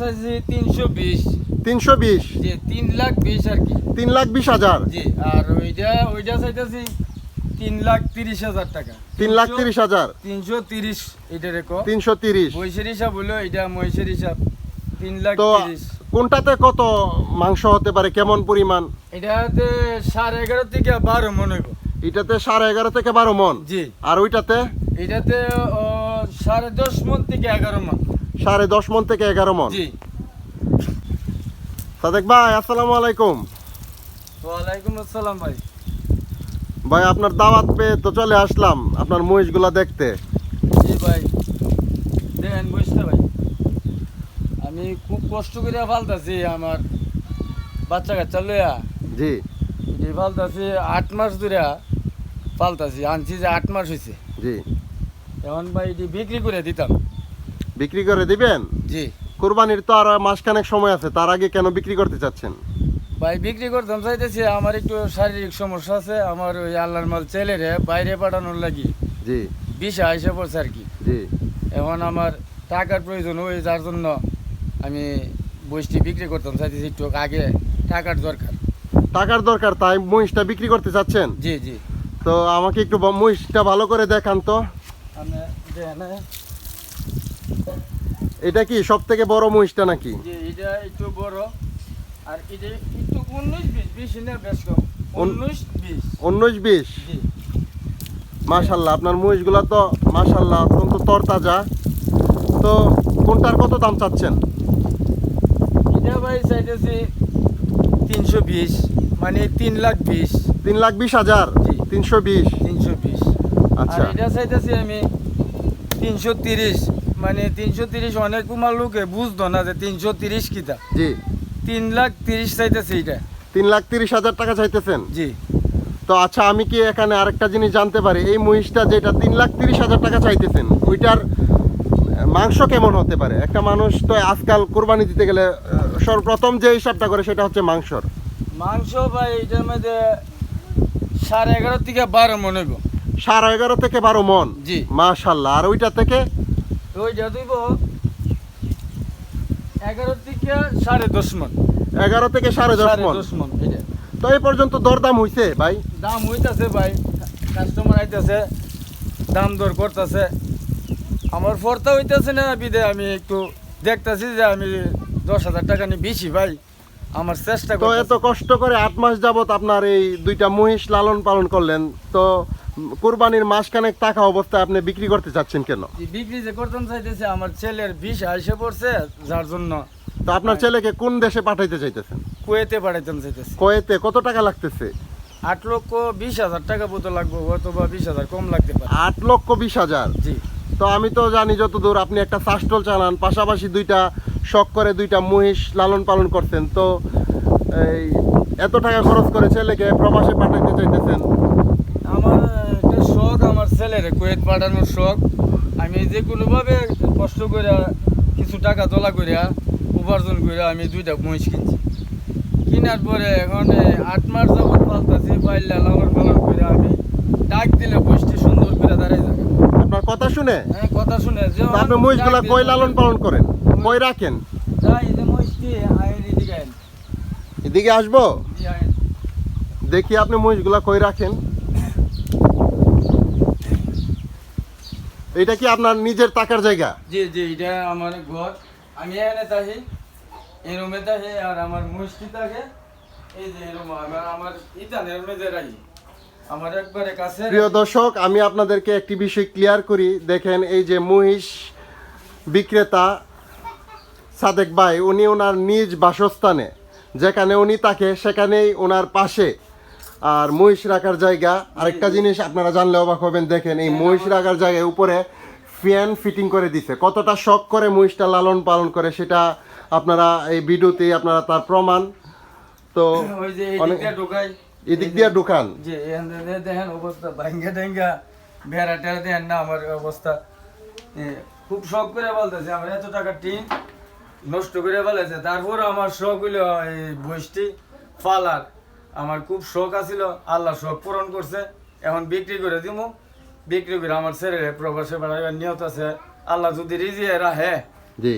চাইছি তিনশো বিশ। তিনশো বিশ। জি তিন লাখ বিশ আর কি। তিন লাখ বিশ হাজার। জি আর ওইটা ওইটা চাইতেছি তিন লাখ তিরিশ হাজার টাকা। তিন লাখ তিরিশ হাজার। তিনশো তিরিশ এটা রেখো তিনশো তিরিশ। মহিষের হিসাব হলো এটা মহিষের হিসাব। তিন লাখ তিরিশ। কোনটাতে কত মাংস হতে পারে? কেমন পরিমাণ? এটাতে সাড়ে এগারো থেকে বারো মন হইব। এটাতে সাড়ে এগারো থেকে বারো মন। জি। আর ওইটাতে? এটাতে সাড়ে দশ মন থেকে এগারো মন। সাড়ে দশ মন থেকে এগারো মন। জি। সাদেক ভাই আসসালামু আলাইকুম। ওয়ালাইকুম আসসালাম ভাই। ভাই আপনার দাওয়াত পেয়ে তো চলে আসলাম আপনার মহিষগুলা দেখতে। জি ভাই। দেখেন বুঝতে ভাই। আমি খুব কষ্ট করে ফালতাছি আমার বাচ্চা কাচ্চা লইয়া। জি। এটি ফালতাছি আট মাস ধরে ফালতাছি আনছি যে আট মাস হয়েছে জি। এখন ভাই এটি বিক্রি করে দিতাম। বিক্রি করে দিবেন? জি। কুরবানির তো আর মাসখানেক সময় আছে তার আগে কেন বিক্রি করতে চাচ্ছেন? ভাই বিক্রি করতাম চাইতেছি আমার একটু শারীরিক সমস্যা আছে আমার ওই আল্লাহর মাল ছেলেরে বাইরে পাঠানোর লাগি। জি। বিষা এসে পড়ছে আর কি। জি। এখন আমার টাকার প্রয়োজন ওই যার জন্য আমি বইটি বিক্রি করতাম চাইতেছি একটু আগে টাকার দরকার। টাকার দরকার তাই মহিষটা বিক্রি করতে চাচ্ছেন? জি জি। তো আমাকে একটু মহিষটা ভালো করে দেখান তো। আমি। এটা কি সব থেকে বড় মহিষটা নাকি? যে এটা একটু বড় আর এটা একটু উনিশ বিশ বেশি না বেশ কম। উনিশ বিশ। উনিশ বিশ? জি। মাশাল্লাহ আপনার মহিষগুলো তো মাশাল্লাহ অত্যন্ত তরতাজা। তো কোনটার কত দাম চাচ্ছেন? এটা ভাই চাইতেছি তিনশো বিশ মানে তিন লাখ বিশ। তিন লাখ বিশ হাজার? জি। তিনশো বিশ? তিনশো বিশ। আর আচ্ছা এটা চাইতেছি আমি তিনশো তিরিশ। মানে তিনশো তিরিশ অনেক কুমার লোকে বুঝতো না যে তিনশো তিরিশ কিতা জি। তিন লাখ তিরিশ চাইতেছি এটা তিন লাখ তিরিশ হাজার টাকা চাইতেছেন? জি। তো আচ্ছা আমি কি এখানে আরেকটা জিনিস জানতে পারি? এই মহিষটা যেটা তিন লাখ তিরিশ হাজার টাকা চাইতেছেন ওইটার মাংস কেমন হতে পারে? একটা মানুষ তো আজকাল কোরবানি দিতে গেলে সর্বপ্রথম যে হিসাবটা করে সেটা হচ্ছে মাংসর। মাংস ভাই এটার মধ্যে সাড়ে এগারো থেকে বারো মনে হইব। সাড়ে এগারো থেকে বারো মন? জি। মাশাল্লাহ আর ওইটা থেকে ওইটা দিব এগারো থেকে সাড়ে দশ মন। এগারো থেকে সাড়ে দশ মন। দশ মন এটা তো এই পর্যন্ত দরদাম হইছে ভাই? দাম হইতাছে ভাই। কাস্টমার আইতাছে দাম দর করতেছে। আমার ফর্তা হইতাছে না বিদে আমি একটু দেখতাছি যে আমি দশ হাজার টাকা নিয়ে বেশি ভাই। আমার চেষ্টা তো করতেছি। এত কষ্ট করে আট মাস যাবত আপনার এই দুইটা মহিষ লালন পালন করলেন তো কোরবানির মাসখানেক টাকা অবস্থায় আপনি বিক্রি করতে চাচ্ছেন কেন? বিক্রি যে করতাম চাইতেছে আমার ছেলের বিষ আইসে পড়ছে যার জন্য তো আপনার ছেলেকে কোন দেশে পাঠাইতে চাইতেছেন? কুয়েতে পাঠাইতাম চাইতেছে। কয়েতে কত টাকা লাগতেছে? আট লক্ষ বিশ হাজার টাকা মতো লাগবে অথবা বিশ হাজার কম লাগতে পারে। আট লক্ষ বিশ হাজার? জি। তো আমি তো জানি যতদূর আপনি একটা চাষটল চালান পাশাপাশি দুইটা শখ করে দুইটা মহিষ লালন পালন করতেন তো এই এত টাকা খরচ করে ছেলেকে প্রবাসে পাঠাইতে চাইতেছেন আমার একটা শখ আমার ছেলের কুয়েত পাঠানোর শখ। আমি যে কোনোভাবে কষ্ট করে কিছু টাকা তোলা করে উপার্জন করে আমি দুইটা মহিষ কিনছি। কেনার পরে এখন আট মাস যাবত পালতাছি পাইলে লালন পালন করে আমি ডাক দিলে বসটি সুন্দর করে দাঁড়াই যাবে আপনার কথা শুনে? হ্যাঁ কথা শুনে। যে আপনি মহিষগুলা কই লালন পালন করেন? কই রাখেন? যাই যে মহিষটি এদিকে এদিকে আসব? দেখি আপনি মহিষগুলা কই রাখেন। এটা কি আপনার নিজের টাকার জায়গা? জি জি এটা আমার ঘর। আমি এখানে থাকি এই রুমে থাকি আর আমার মুষ্টি থাকে। এই যে রুম আমার আমার ইতানের রুমে রাখি। আমার একবারে কাছে প্রিয় দর্শক আমি আপনাদেরকে একটি বিষয় ক্লিয়ার করি। দেখেন এই যে মহিষ বিক্রেতা সাদেক ভাই উনি ওনার নিজ বাসস্থানে। যেখানে উনি থাকে সেখানেই ওনার পাশে। আর মহিষ রাখার জায়গা আরেকটা জিনিস আপনারা জানলে অবাক হবেন দেখেন এই মহিষ রাখার জায়গায় উপরে ফ্যান ফিটিং করে দিছে। কতটা শখ করে মহিষটা লালন পালন করে সেটা আপনারা এই ভিডিওতেই আপনারা তার প্রমাণ। তো এদিকে দিয়ে ঢুকান। দেখেন অবস্থা ভাঙ্গা টাঙ্গা বেড়া টেড়া দেখেন না আমার অবস্থা। খুব শখ করে বলতেছে আমার এত টাকা টিন নষ্ট করে ফেলেছে। তারপর আমার শখ হইল এই বইটি ফালার। আমার খুব শখ আছিল আল্লাহ শখ পূরণ করছে এখন বিক্রি করে দিব বিক্রি করে আমার ছেলে প্রবাসে বেড়াইবার নিয়ত আছে। আল্লাহ যদি রিজিয়ে রাহে জি।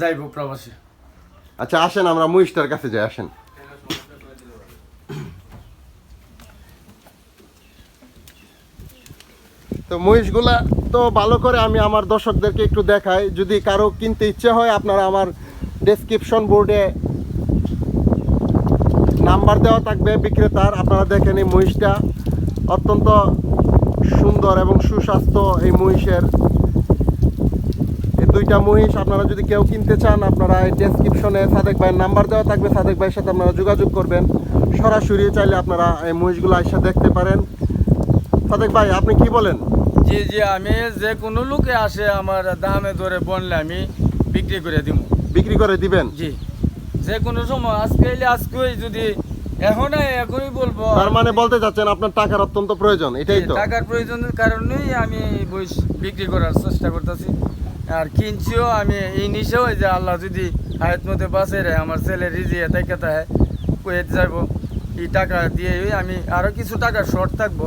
যাইব প্রবাসে। আচ্ছা আসেন আমরা মহিষটার কাছে যাই আসেন। তো মহিষগুলা তো ভালো করে আমি আমার দর্শকদেরকে একটু দেখাই। যদি কারও কিনতে ইচ্ছে হয় আপনারা আমার ডেসক্রিপশন বোর্ডে নাম্বার দেওয়া থাকবে বিক্রেতার। আপনারা দেখেন এই মহিষটা অত্যন্ত সুন্দর এবং সুস্বাস্থ্য এই মহিষের। এই দুইটা মহিষ আপনারা যদি কেউ কিনতে চান আপনারা এই ডেসক্রিপশনে সাদেক ভাইয়ের নাম্বার দেওয়া থাকবে। সাদেক ভাইয়ের সাথে আপনারা যোগাযোগ করবেন। সরাসরি চাইলে আপনারা এই মহিষগুলো এসে দেখতে পারেন। সাদেক ভাই আপনি কি বলেন? জি জি আমি যে কোনো লোকে আসে আমার দামে ধরে বনলে আমি বিক্রি করে দিব বিক্রি করে দিবেন? জি। যে কোনো সময় আজকে এলে আজকেই যদি এখন এখনই বলব। তার মানে বলতে চাচ্ছেন আপনার টাকার অত্যন্ত প্রয়োজন এটাই তো। টাকার প্রয়োজনের কারণেই আমি বই বিক্রি করার চেষ্টা করতেছি। আর কিনছিও আমি এই নিশেও যে আল্লাহ যদি হায়াত মধ্যে বাঁচে রে আমার ছেলে রিজিয়ে তাই কথা হয় কুয়েত যাব এই টাকা দিয়ে আমি আরও কিছু টাকা শর্ট থাকব।